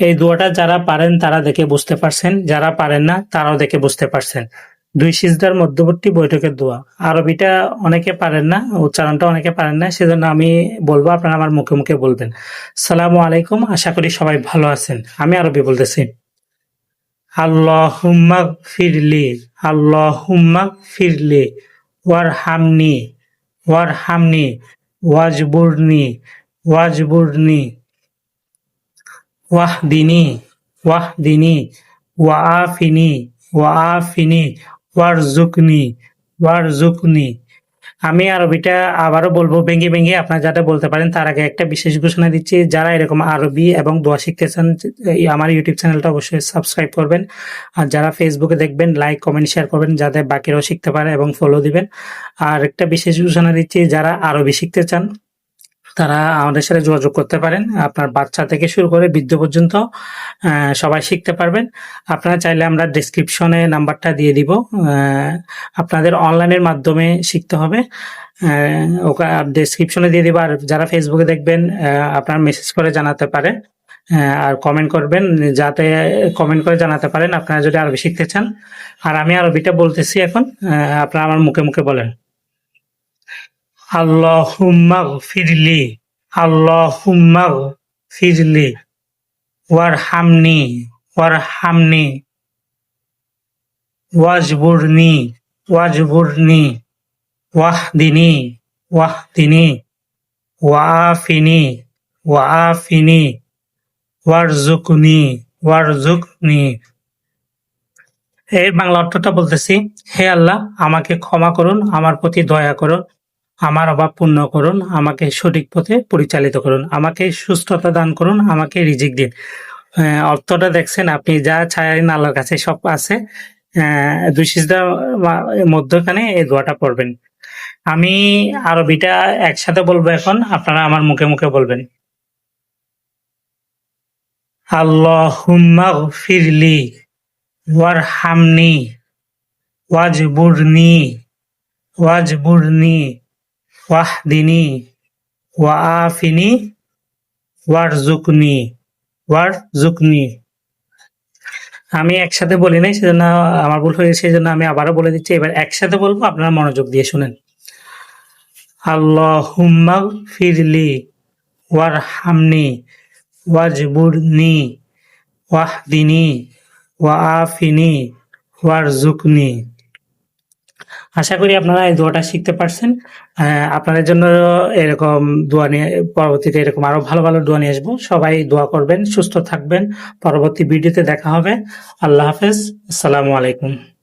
এই দোয়াটা যারা পারেন তারা দেখে বুঝতে পারছেন, যারা পারেন না তারাও দেখে বুঝতে পারছেন। দুই সিজদার মধ্যবর্তী বৈঠকের দোয়া। আরবিটা অনেকে পারেন না, উচ্চারণটা অনেকে পারেন না, সেজন্য আমি বলব, আপনারা আমার মুখে মুখে বলবেন। সালাম আলাইকুম, আশা করি সবাই ভালো আছেন। আমি আরবি বলতেছি। আল্লাহুম্মা ফিরলি আল্লাহুম্মা ফিরলি ওয়ার হামনি ওয়ার হামনি ওয়াজবুরনি ওয়াজবুরনি। ওয়াহদিনি ওয়াহদিনি, ওয়াআফিনি ওয়াআফিনি ওয়ারজুকনি ওয়ারজুকনি আমি আরবিটা আবারও বলব, ভেঙে ভেঙে আপনারা যাতে বলতে পারেন, তার আগে একটা বিশেষ ঘোষণা দিচ্ছি, যারা এরকম আরবি এবং দোয়া শিখতে চান আমার ইউটিউব চ্যানেলটা অবশ্যই সাবস্ক্রাইব করবেন। আর যারা ফেসবুকে দেখবেন লাইক কমেন্ট শেয়ার করবেন, যাতে বাকিরাও শিখতে পারে এবং ফলো দিবেন। আর একটা বিশেষ ঘোষণা দিচ্ছি, যারা আরবি শিখতে চান তারা আমাদের সাথে যোগাযোগ করতে পারেন। আপনার বাচ্চা থেকে শুরু করে বৃদ্ধ পর্যন্ত সবাই শিখতে পারবেন। আপনারা চাইলে আমরা ডিসক্রিপশনে নাম্বারটা দিয়ে দিব। আপনাদের অনলাইনের মাধ্যমে শিখতে হবে। ওকে ডিসক্রিপশনে দিয়ে দিব। আর যারা ফেসবুকে দেখবেন আপনারা মেসেজ করে জানাতে আহ, আর কমেন্ট করবেন যাতে কমেন্ট করে জানাতে পারেন। আপনারা যদি আরবি শিখতে চান। আর আমি আরবিটা বলতেছি এখন। আপনারা আমার মুখে মুখে বলেন। আল্লাহুম্মা ফিরলি আল্লাহুম্মা ফিরলি ওয়ারহামনি ওয়ারহামনি ওয়াজবুরনি ওয়াজবুরনি ওয়াহদিনি ওয়াহদিনি ওয়াআফিনি ওয়াআফিনি ওয়ারজুকনি ওয়ারজুকনি এর বাংলা অর্থটা বলতেছি, হে আল্লাহ, আমাকে ক্ষমা করুন, আমার প্রতি দয়া করুন। আমার অভাব পূর্ণ করুন, আমাকে সঠিক পথে পরিচালিত করুন, আমাকে সুস্থতা দান করুন, আমাকে রিজিক দিন। অর্থটা দেখছেন আপনি, যা চাইলেন আল্লাহর কাছে সব আছে দুই মধ্যখানে এই দোয়াটা পড়বেন। আমি আরবিটা একসাথে বলব এখন, আপনারা আমার মুখে মুখে বলবেন। আল্লাহুম্মা ফিরলি ওয়ারহামনি, ওয়াজবুরনি ওয়াজবুরনি। ওয়াহদিনি, ওয়াআফিনি ওয়ারজুকনি ওয়ারজুকনি আমি একসাথে বলি নাই, সেজন্য আমার ভুল হয়েছে, সেজন্য আমি আবারও বলে দিচ্ছি, এবার একসাথে বলব, আপনারা মনোযোগ দিয়ে শুনেন। আল্লাহুম্মা ফিরলি ওয়ারহামনি, ওয়াজবুরনি, ওয়াহদিনি, ওয়াআফিনি ওয়ারজুকনি আশা করি আপনারা এই দোয়াটা শিখতে পারছেন। আপনাদের জন্য এরকম দোয়া নিয়ে, পরবর্তীতে এরকম আরও ভালো ভালো দোয়া নিয়ে আসব। সবাই দোয়া করবেন, সুস্থ থাকবেন। পরবর্তী ভিডিওতে দেখা হবে। আল্লাহ হাফেজ। আসসালামু আলাইকুম।